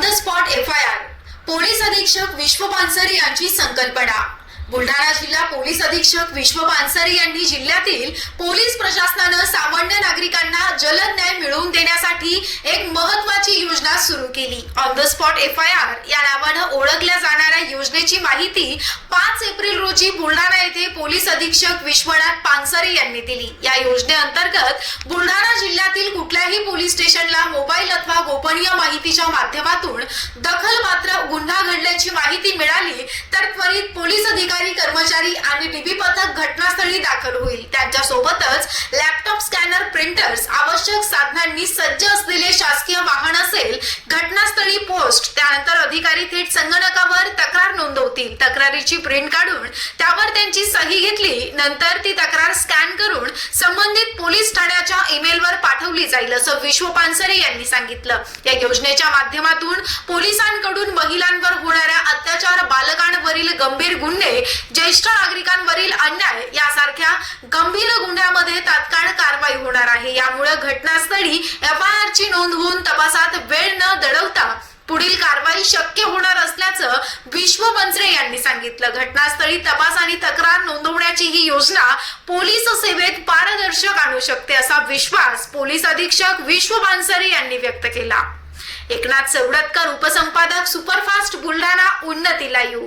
The spot F I R police अधीक्षक विश्व पानसरे यांची संकल्पना. बुलढाणा जिल्हा पोलीस अधीक्षक विश्व पानसरे यांनी जिल्ह्यातील पोलीस प्रशासनानं सामान्य नागरिकांना जलद न्याय मिळवून देण्यासाठी एक महत्वाची योजना सुरू केली. On the spot F I R या नावानं ओळखल्या जाणाऱ्या योजनेची माहिती पाच एप्रिल रोजी बुलढाणा येथे पोलीस अधीक्षक विश्वनाथ पानसरे यांनी दिली. या योजनेअंतर्गत बुलढाणा जिल्ह्यात शहरातील कुठल्याही पोलीस स्टेशनला मोबाईल अथवा गोपनीय माहितीच्या माध्यमातून दखल मात्र गुन्हा घडल्याची माहिती मिळाली तर त्वरित पोलीस अधिकारी कर्मचारी आणि डीबी पथक घटनास्थळी दाखल होईल. त्यांच्या सोबतच लॅपटॉप स्कॅनर प्रिंटर्स आवश्यक साधनांनी सज्ज असलेले शासकीय वाहन असेल घटनास्थळी पोस्ट त्यानंतर अधिकारी थेट संगणकावर तक्रार नोंदवतील. तक्रारीची प्रिंट काढून त्यावर त्यांची सही घेतली नंतर ती तक्रार स्कॅन करून संबंधित पोलीस ठाण्याच्या ईमेलवर वाढवली जाईल असं विश्व पानसरे यांनी सांगितलं. या योजनेच्या माध्यमातून पोलिसांकडून महिलांवर होणाऱ्या अत्याचार बालकांवरील गंभीर गुन्हे ज्येष्ठ नागरिकांवरील अन्याय यासारख्या गंभीर गुन्ह्यामध्ये तात्काळ कारवाई होणार आहे. यामुळे घटनास्थळी एफ आय आर ची नोंद होऊन तपासात वेळ न दडवता पुढील कारवाई शक्य होणार असल्याचं विश्व बंसरे यांनी सांगितलं. घटनास्थळी तपास आणि तक्रार करण्याची ही योजना पोलीस सेवेत पारदर्शक आणू शकते असा विश्वास पोलीस अधीक्षक विश्व बांसरे यांनी व्यक्त केला. एकनाथ सवडतकर उपसंपादक सुपरफास्ट बुलढाणा उन्नतीला येऊ